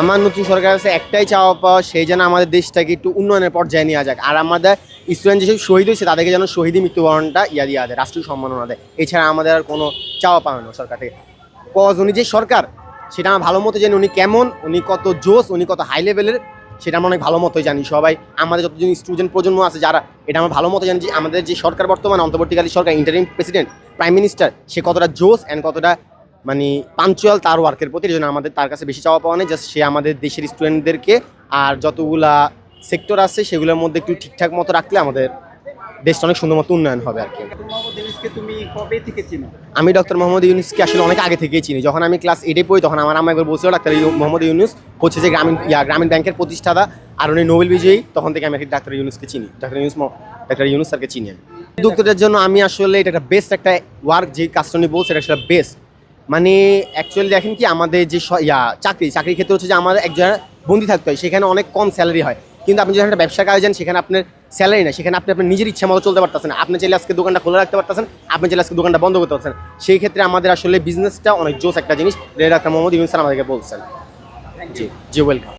আমার নতুন সরকার কাছে একটাই চাওয়া পাওয়া, সেই যেন আমাদের দেশটাকে একটু উন্নয়নের পর্যায়ে নিয়ে যাক। আর আমাদের স্টুডেন্ট যেসব শহীদ হয়েছে, তাদেরকে যেন শহীদী মৃত্যুবরণটা ইয়া দিয়া দেয়, রাষ্ট্রীয় সম্মাননা দেয়। এছাড়া আমাদের আর কোনো চাওয়া পাওয়া না সরকার থেকে। কজ, উনি যে সরকার, সেটা আমার ভালো মতো জানি, উনি কেমন, উনি কত জোস উনি কত হাই লেভেলের সেটা আমরা অনেক ভালো মতোই জানি। সবাই, আমাদের যতজন স্টুডেন্ট প্রজন্ম আছে, যারা, এটা আমরা ভালো মতো জানি যে, আমাদের যে সরকার বর্তমানে, অন্তর্বর্তীকালীন সরকার ইন্টারিম প্রেসিডেন্ট প্রাইম মিনিস্টার সে কতটা জোস অ্যান্ড কতটা মানে পাঞ্চুয়াল তার ওয়ার্কের প্রতি জন্য আমাদের তার কাছে বেশি চাওয়া পাওয়া নেই। জাস্ট সে আমাদের দেশের স্টুডেন্টদেরকে আর যতগুলা সেক্টর আছে, সেগুলোর মধ্যে একটু ঠিকঠাক মতো রাখলে আমাদের দেশটা অনেক সুন্দর মতো উন্নয়ন হবে আর কি। আমি ডক্টর মোহাম্মদ ইউনুসকে আসলে অনেক আগে থেকেই চিনি। যখন আমি ক্লাস এইটে পড়ি, তখন আমার আম্মা একবার বলছিল, ডাক্তার মোহাম্মদ ইউনুস হচ্ছে যে গ্রামীণ, ইয়া, গ্রামীণ ব্যাংকের প্রতিষ্ঠাতা আর উনি নোবেল বিজয়ী। তখন থেকে আমি ডাক্তার ইউনুসকে চিনি। ডাক্তার ইউনুস ডাক্তার ইউনুস স্যারকে চিনি আমি। উদ্যোক্তাদের জন্য আমি আসলে এটা একটা বেস্ট একটা ওয়ার্ক যে কাজটা উনি বলছে, এটা আসলে বেস্ট মানে অ্যাকচুয়ালি দেখেন কি আমাদের যে ইয়া, চাকরি, চাকরির ক্ষেত্রে হচ্ছে যে আমাদের একজন বন্দি থাকতে হয়, সেখানে অনেক কম স্যালারি হয়। কিন্তু আপনি যখন একটা ব্যবসা কাজে যান, সেখানে আপনার স্যালারি না সেখানে আপনি আপনার নিজের ইচ্ছা মতো চলতে পারতেছেন আপনি চাইলে আজকে দোকানটা খোলা রাখতে পারতেছেন, আপনি চাইলে আজকে দোকানটা বন্ধ করতে পারছেন সেই ক্ষেত্রে আমাদের আসলে বিজনেসটা অনেক জোস একটা জিনিস। রেড ডাক্তার মোহাম্মদ ইউনুস আমাদেরকে বলছেন। জি জি ওয়েলকাম